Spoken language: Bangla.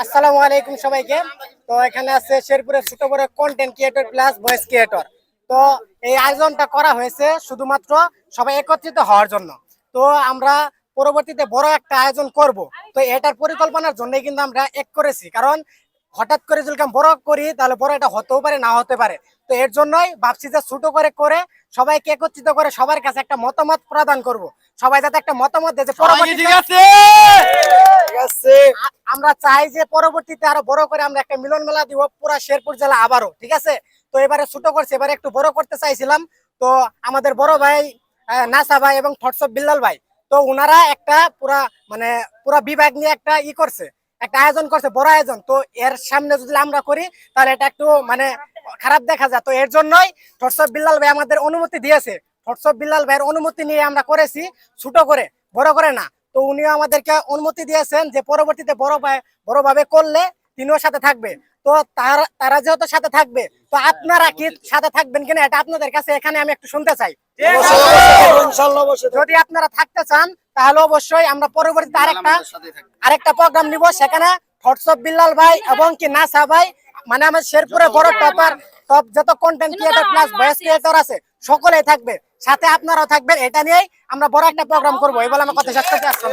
আসসালামু আলাইকুম সবাইকে। তো এখানে আছে শেরপুরের ছোট বড় content creator plus voice creator তো এই আয়োজনটা করা হয়েছে শুধুমাত্র সবাই একত্রিত হওয়ার জন্য। তো আমরা পরবর্তীতে বড় একটা আয়োজন করব। তো এটার পরিকল্পনার জন্যই কিন্তু আমরা এক করেছি। কারণ হঠাৎ করে যদি বড় করি তাহলে বড় এটা হতেও পারে না হতে পারে। তো এর জন্যই ভাবছি যে ছোট করে করে সবাইকে একত্রিত করে সবার কাছে একটা মতামত প্রদান করব। সবাই যাতে একটা মতামত দেয় যে পরবর্তীতে আ- আমরা চাই যে পরবর্তীতে আরও বড় করে আমরা একটা মিলন মেলা দিব পুরা শেরপুর জেলা আবারও, ঠিক আছে? তো এবারে ছোট করছে, এবারে একটু বড় করতে চাইছিলাম। তো আমাদের বড় ভাই নাসা ভাই এবং ফটসব বিল্লাল ভাই, তো উনারা একটা পুরা মানে পুরা বিভাগ নিয়ে একটা ই করছে, একটা আয়োজন করছে, বড় আয়োজন। তো এর সামনে যদি আমরা করি, তাহলে এটা একটু মানে খারাপ দেখা যায়। তো এর জন্যই ফটসব বিল্লাল ভাই আমাদের অনুমতি দিয়েছে। ফটসব বিল্লাল ভাইয়ের অনুমতি নিয়ে আমরা করেছি, ছোট করে, বড় করে না। তো উনিও আমাদেরকে অনুমতি দিয়েছেন যে পরবর্তীতে বড় ভাই- বড়ভাবে করলে তিনিও সাথে থাকবে। তো তারা তারা যেহেতু সাথে থাকবে তো আপনারা কি সাথে থাকবেন কিনা এটা আপনাদের কাছে এখানে আমি একটু শুনতে চাই। যদি আপনারা থাকতে চান তাহলে অবশ্যই আমরা পরবর্তীতে আরেকটা আরেকটা প্রোগ্রাম নিব সেখানে হোয়াটসঅ্যাপ বিল্লাল ভাই এবং কি নাসা ভাই মানে আমার শেরপুরে বড় টপার টপ যত content creator plus voice creator আছে সকলেই থাকবে। সাথে আপনারাও থাকবেন, এটা নিয়ে আমরা বড় একটা প্রোগ্রাম করব, এই বলে আমার কথা শেষ আসলাম